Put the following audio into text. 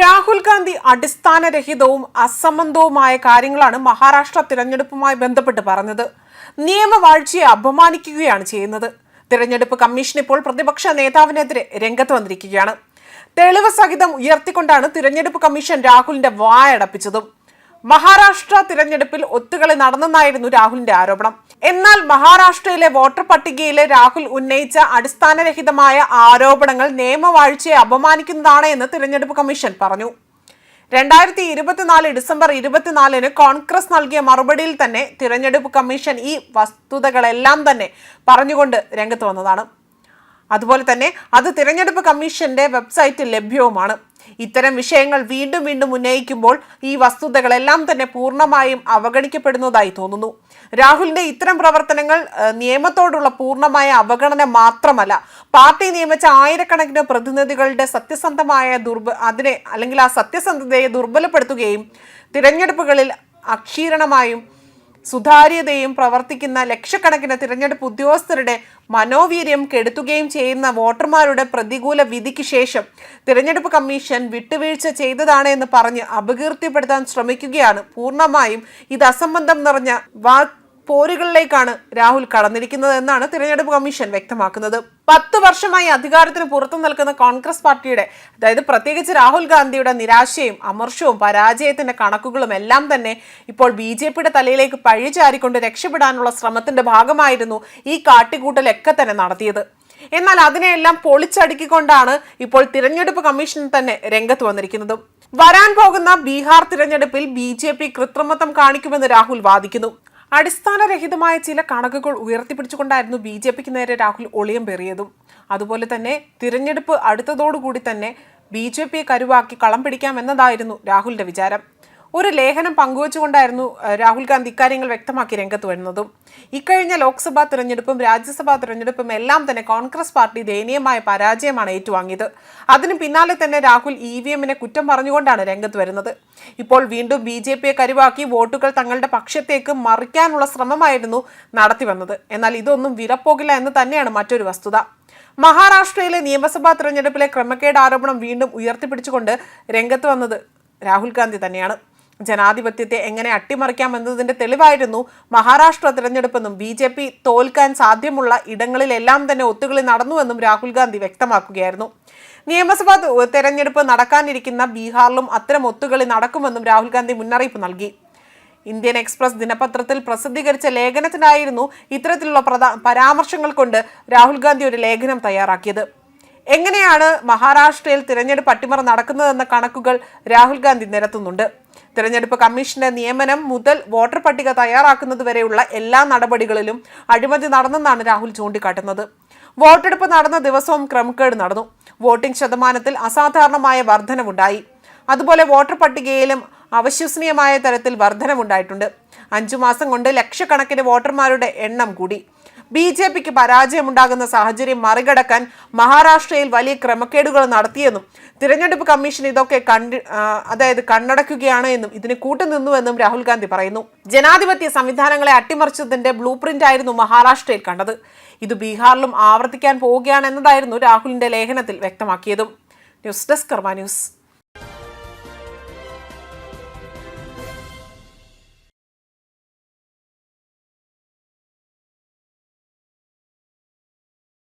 രാഹുൽ ഗാന്ധി അടിസ്ഥാനരഹിതവും അസംബന്ധവുമായ കാര്യങ്ങളാണ് മഹാരാഷ്ട്ര തിരഞ്ഞെടുപ്പുമായി ബന്ധപ്പെട്ട് പറഞ്ഞത്. നിയമവാഴ്ചയെ അപമാനിക്കുകയാണ് ചെയ്യുന്നത്. തിരഞ്ഞെടുപ്പ് കമ്മീഷൻ ഇപ്പോൾ പ്രതിപക്ഷ നേതാവിനെതിരെ രംഗത്ത് വന്നിരിക്കുകയാണ്. തെളിവ് സഹിതം ഉയർത്തിക്കൊണ്ടാണ് തിരഞ്ഞെടുപ്പ് കമ്മീഷൻ രാഹുലിന്റെ വായടപ്പിച്ചതും. മഹാരാഷ്ട്ര തിരഞ്ഞെടുപ്പിൽ ഒത്തുകളി നടന്നെന്നായിരുന്നു രാഹുലിന്റെ ആരോപണം. എന്നാൽ മഹാരാഷ്ട്രയിലെ വോട്ടർ പട്ടികയിലെ രാഹുൽ ഉന്നയിച്ച അടിസ്ഥാനരഹിതമായ ആരോപണങ്ങൾ നിയമവാഴ്ചയെ അപമാനിക്കുന്നതാണ് എന്ന് തിരഞ്ഞെടുപ്പ് കമ്മീഷൻ പറഞ്ഞു. രണ്ടായിരത്തി ഇരുപത്തിനാല് ഡിസംബർ ഇരുപത്തിനാലിന് കോൺഗ്രസ് നൽകിയ മറുപടിയിൽ തന്നെ തിരഞ്ഞെടുപ്പ് കമ്മീഷൻ ഈ വസ്തുതകളെല്ലാം തന്നെ പറഞ്ഞുകൊണ്ട് രംഗത്ത് വന്നതാണ്. അതുപോലെ തന്നെ അത് തിരഞ്ഞെടുപ്പ് കമ്മീഷന്റെ വെബ്സൈറ്റിൽ ലഭ്യവുമാണ്. ഇത്തരം വിഷയങ്ങൾ വീണ്ടും വീണ്ടും ഉന്നയിക്കുമ്പോൾ ഈ വസ്തുതകളെല്ലാം തന്നെ പൂർണമായും അവഗണിക്കപ്പെടുന്നതായി തോന്നുന്നു. രാഹുലിന്റെ ഇത്തരം പ്രവർത്തനങ്ങൾ നിയമത്തോടുള്ള പൂർണമായ അവഗണന മാത്രമല്ല പാർട്ടി നിയമിച്ച ആയിരക്കണക്കിന് പ്രതിനിധികളുടെ സത്യസന്ധമായ ദുർബ അതിനെ അല്ലെങ്കിൽ ആ സത്യസന്ധതയെ ദുർബലപ്പെടുത്തുകയും തിരഞ്ഞെടുപ്പുകളിൽ അക്ഷീരണമായും സുതാര്യതയും പ്രവർത്തിക്കുന്ന ലക്ഷക്കണക്കിന് തിരഞ്ഞെടുപ്പ് ഉദ്യോഗസ്ഥരുടെ മനോവീര്യം കെടുത്തുകയും ചെയ്യുന്ന വോട്ടർമാരുടെ പ്രതികൂല വിധിക്ക് ശേഷം തിരഞ്ഞെടുപ്പ് കമ്മീഷൻ വിട്ടുവീഴ്ച ചെയ്തതാണ് എന്ന് പറഞ്ഞ് അപകീർത്തിപ്പെടുത്താൻ ശ്രമിക്കുകയാണ്. പൂർണമായും ഇത് അസംബന്ധം നിറഞ്ഞ വാ പോരുകളിലേക്കാണ് രാഹുൽ കടന്നിരിക്കുന്നത് എന്നാണ് തിരഞ്ഞെടുപ്പ് കമ്മീഷൻ വ്യക്തമാക്കുന്നത്. പത്ത് വർഷമായി അധികാരത്തിന് പുറത്തു നിൽക്കുന്ന കോൺഗ്രസ് പാർട്ടിയുടെ അതായത് പ്രത്യേകിച്ച് രാഹുൽ ഗാന്ധിയുടെ നിരാശയും അമർഷവും പരാജയത്തിന്റെ കണക്കുകളും എല്ലാം തന്നെ ഇപ്പോൾ ബി ജെ പിയുടെ തലയിലേക്ക് പഴിചാരിക്കൊണ്ട് രക്ഷപ്പെടാനുള്ള ശ്രമത്തിന്റെ ഭാഗമായിരുന്നു ഈ കാട്ടിക്കൂട്ടലൊക്കെ തന്നെ നടത്തിയത്. എന്നാൽ അതിനെയെല്ലാം പൊളിച്ചടുക്കിക്കൊണ്ടാണ് ഇപ്പോൾ തിരഞ്ഞെടുപ്പ് കമ്മീഷൻ തന്നെ രംഗത്ത് വന്നിരിക്കുന്നത്. വരാൻ പോകുന്ന ബീഹാർ തിരഞ്ഞെടുപ്പിൽ ബി ജെ പി കൃത്രിമത്വം കാണിക്കുമെന്ന് രാഹുൽ വാദിക്കുന്നു. അടിസ്ഥാനരഹിതമായ ചില കണക്കുകൾ ഉയർത്തിപ്പിടിച്ചുകൊണ്ടായിരുന്നു ബി ജെ പിക്ക് നേരെ രാഹുൽ ഒളിയം പെറിയതും. അതുപോലെ തന്നെ തിരഞ്ഞെടുപ്പ് അടുത്തതോടുകൂടി തന്നെ ബി ജെ പിയെ കരുവാക്കി കളം പിടിക്കാമെന്നതായിരുന്നു രാഹുലിന്റെ വിചാരം. ഒരു ലേഖനം പങ്കുവച്ചുകൊണ്ടായിരുന്നു രാഹുൽ ഗാന്ധി ഇക്കാര്യങ്ങൾ വ്യക്തമാക്കി രംഗത്ത് വരുന്നതും. ഇക്കഴിഞ്ഞ ലോക്സഭാ തിരഞ്ഞെടുപ്പും രാജ്യസഭാ തിരഞ്ഞെടുപ്പും എല്ലാം തന്നെ കോൺഗ്രസ് പാർട്ടി ദയനീയമായ പരാജയമാണ് ഏറ്റുവാങ്ങിയത്. അതിന് പിന്നാലെ തന്നെ രാഹുൽ ഇ വി എമ്മിനെ കുറ്റം പറഞ്ഞുകൊണ്ടാണ് രംഗത്ത് വരുന്നത്. ഇപ്പോൾ വീണ്ടും ബി ജെ പിയെ കരുവാക്കി വോട്ടുകൾ തങ്ങളുടെ പക്ഷത്തേക്ക് മറിക്കാനുള്ള ശ്രമമായിരുന്നു നടത്തിവന്നത് എന്നാൽ ഇതൊന്നും വിലപ്പോകില്ല എന്ന് തന്നെയാണ് മറ്റൊരു വസ്തുത. മഹാരാഷ്ട്രയിലെ നിയമസഭാ തിരഞ്ഞെടുപ്പിലെ ക്രമക്കേട് ആരോപണം വീണ്ടും ഉയർത്തിപ്പിടിച്ചുകൊണ്ട് രംഗത്ത് വന്നത് രാഹുൽ ഗാന്ധി തന്നെയാണ്. ജനാധിപത്യത്തെ എങ്ങനെ അട്ടിമറിക്കാം എന്നതിന്റെ തെളിവായിരുന്നു മഹാരാഷ്ട്ര തിരഞ്ഞെടുപ്പെന്നും ബി ജെ പി തോൽക്കാൻ സാധ്യമുള്ള ഇടങ്ങളിലെല്ലാം തന്നെ ഒത്തുകളി നടന്നുവെന്നും രാഹുൽ ഗാന്ധി വ്യക്തമാക്കുകയായിരുന്നു. നിയമസഭാ തെരഞ്ഞെടുപ്പ് നടക്കാനിരിക്കുന്ന ബീഹാറിലും അത്തരം ഒത്തുകളി നടക്കുമെന്നും രാഹുൽ ഗാന്ധി മുന്നറിയിപ്പ് നൽകി. ഇന്ത്യൻ എക്സ്പ്രസ് ദിനപത്രത്തിൽ പ്രസിദ്ധീകരിച്ച ലേഖനത്തിനായിരുന്നു ഇത്തരത്തിലുള്ള പരാമർശങ്ങൾ കൊണ്ട് രാഹുൽ ഗാന്ധി ഒരു ലേഖനം തയ്യാറാക്കിയത്. എങ്ങനെയാണ് മഹാരാഷ്ട്രയിൽ തിരഞ്ഞെടുപ്പ് അട്ടിമറി നടക്കുന്നതെന്ന കണക്കുകൾ രാഹുൽ ഗാന്ധി നിരത്തുന്നുണ്ട്. തിരഞ്ഞെടുപ്പ് കമ്മീഷന്റെ നിയമനം മുതൽ വോട്ടർ പട്ടിക തയ്യാറാക്കുന്നതുവരെയുള്ള എല്ലാ നടപടികളിലും അഴിമതി നടന്നെന്നാണ് രാഹുൽ ചൂണ്ടിക്കാട്ടുന്നത്. വോട്ടെടുപ്പ് നടന്ന ദിവസവും ക്രമക്കേട് നടന്നു. വോട്ടിംഗ് ശതമാനത്തിൽ അസാധാരണമായ വർധനവുണ്ടായി. അതുപോലെ വോട്ടർ പട്ടികയിലും അവിശ്വസനീയമായ തരത്തിൽ വർധനവുണ്ടായിട്ടുണ്ട്. അഞ്ചു മാസം കൊണ്ട് ലക്ഷക്കണക്കിന് വോട്ടർമാരുടെ എണ്ണം കൂടി. ബി ജെ പിക്ക് പരാജയമുണ്ടാകുന്ന സാഹചര്യം മറികടക്കാൻ മഹാരാഷ്ട്രയിൽ വലിയ ക്രമക്കേടുകൾ നടത്തിയെന്നും തിരഞ്ഞെടുപ്പ് കമ്മീഷൻ ഇതൊക്കെ കണ്ടി അതായത് കണ്ണടക്കുകയാണ് എന്നും ഇതിന് കൂട്ടുനിന്നുവെന്നും രാഹുൽ ഗാന്ധി പറയുന്നു. ജനാധിപത്യ സംവിധാനങ്ങളെ അട്ടിമറിച്ചതിന്റെ ബ്ലൂ പ്രിന്റ് ആയിരുന്നു മഹാരാഷ്ട്രയിൽ കണ്ടത്. ഇത് ബീഹാറിലും ആവർത്തിക്കാൻ പോവുകയാണെന്നതായിരുന്നു രാഹുലിന്റെ ലേഖനത്തിൽ വ്യക്തമാക്കിയതും. News desk Karma news.